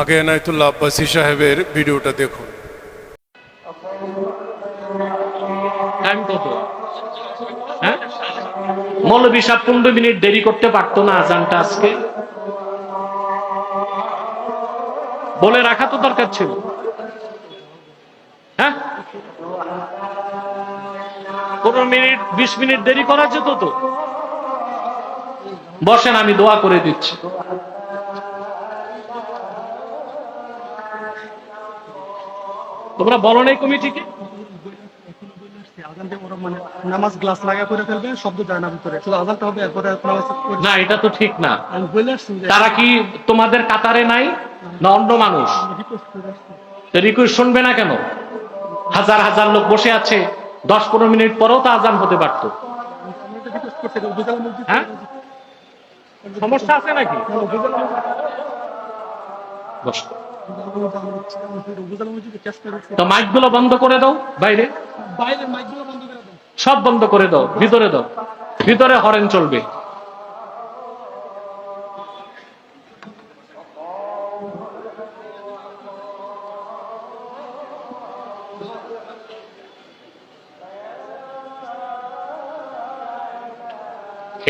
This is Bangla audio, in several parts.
আগে এনায়তুল্লাহ আব্বাসী সাহেবের ভিডিওটা দেখুন। হ্যাঁ? মৌলবী সাহেব পনেরো মিনিট দেরি করতে পারতো না আজানটা আজকে। বলে রাখা তো দরকার ছিল। হ্যাঁ? পনেরো মিনিট, বিশ মিনিট দেরি করা যেত তো? বসেন, আমি দোয়া করে দিচ্ছি। তোমরা বলো নাই কমিটিকে আজানটা নামাজ গ্লাস লাগা করে ফেলবে শব্দ যায় না ভিতরে। শুধু আজানটা হবে এরপরে না। এটা তো ঠিক না। আমি বলে আসছি যে তারা কি তোমাদের কাতারে নাই? না অন্য মানুষ। রিকোয়েস্ট করে আসছি রিকোয়েস্ট শুনবে না কেন? হাজার হাজার লোক বসে আছে। দশ পনেরো মিনিট পরেও তো আজান হতে পারতো। হ্যাঁ? সমস্যা আছে নাকি? বসো। তো মাইকগুলো বন্ধ করে দাও বাইরে। বাইরের মাইকগুলো বন্ধ করে দেন সব বন্ধ করে দাও, ভিতরে দাও। ভিতরে হরেন চলবে।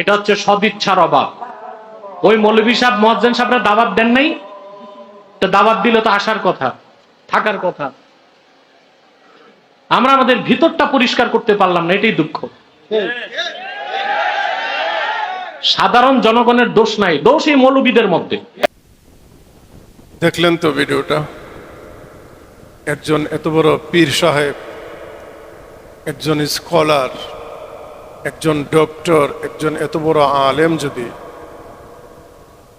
এটা হচ্ছে সদিচ্ছার অভাব। ওই মৌলভী সাহেব মহাজ্জেন সাহেবরা দাবাত দেন নাই? তো দাবাত দিলে তো আসার কথা, থাকার কথা। আমরা আমাদের ভিতরটা পরিষ্কার করতে পারলাম না, এটাই দুঃখ। সাধারণ জনগণের দোষ নাই দোষ এই মৌলবীদের মধ্যে। দেখলেন তো ভিডিওটা? একজন এত বড় পীর সাহেব, একজন স্কলার, একজন ডক্টর, একজন এত বড় আলেম যদি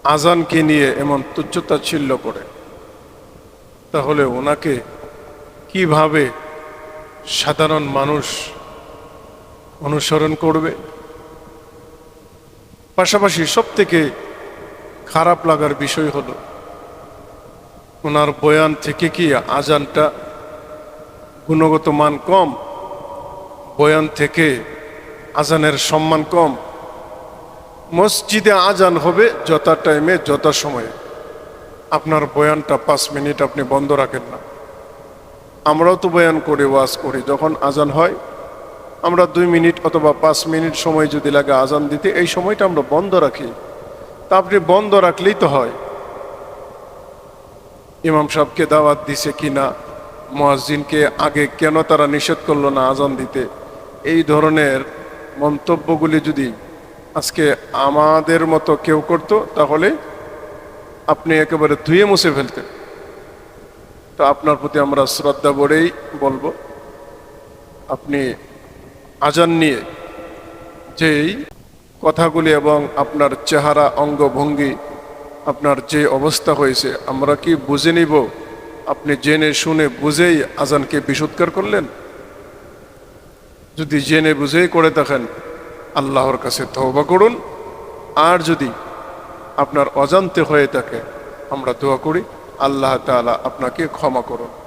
আজানকে নিয়ে এমন তুচ্ছতা তুচ্ছতাচ্ছিল্য করে। তাহলে ওনাকে কীভাবে সাধারণ মানুষ অনুসরণ করবে? পাশাপাশি সব থেকে খারাপ লাগার বিষয় হলো, ওনার বয়ান থেকে কি আজানটা গুণগত মান কম, বয়ান থেকে আজানের সম্মান কম মসজিদে আজান হবে যথা টাইমে, যথা সময়ে। আপনার বয়ানটা পাঁচ মিনিট আপনি বন্ধ রাখেন না। আমরাও তো বয়ান করি, ওয়াজ করি। যখন আজান হয়, আমরা দুই মিনিট অথবা পাঁচ মিনিট সময় যদি লাগে আজান দিতে, এই সময়টা আমরা বন্ধ রাখি। তা আপনি বন্ধ রাখলেই তো হয়। ইমাম সাহেবকে দাওয়াত দিছে কিনা মুয়াজ্জিনকে আগে কেন তারা নিষেধ করল না আজান দিতে? এই ধরনের মন্তব্যগুলি যদি আজকে আমাদের মতো কেউ করত, তাহলে আপনি একেবারে ধুয়ে মুছে ফেলতেন। তো আপনার প্রতি আমরা শ্রদ্ধা বড়েই বলব, আপনি আজান নিয়ে যেই কথাগুলি এবং আপনার চেহারা অঙ্গভঙ্গি, আপনার যে অবস্থা হয়েছে, আমরা কি বুঝে নিব? আপনি জেনে শুনে বুঝেই আজানকে বিশুৎকার করলেন? যদি জেনে বুঝেই করে থাকেন আল্লাহর কাছে তওবা করুন। আর যদি আপনার অজান্তে হয়ে থাকে, আমরা দোয়া করি। আল্লাহ তালা আপনাকে ক্ষমা করুন।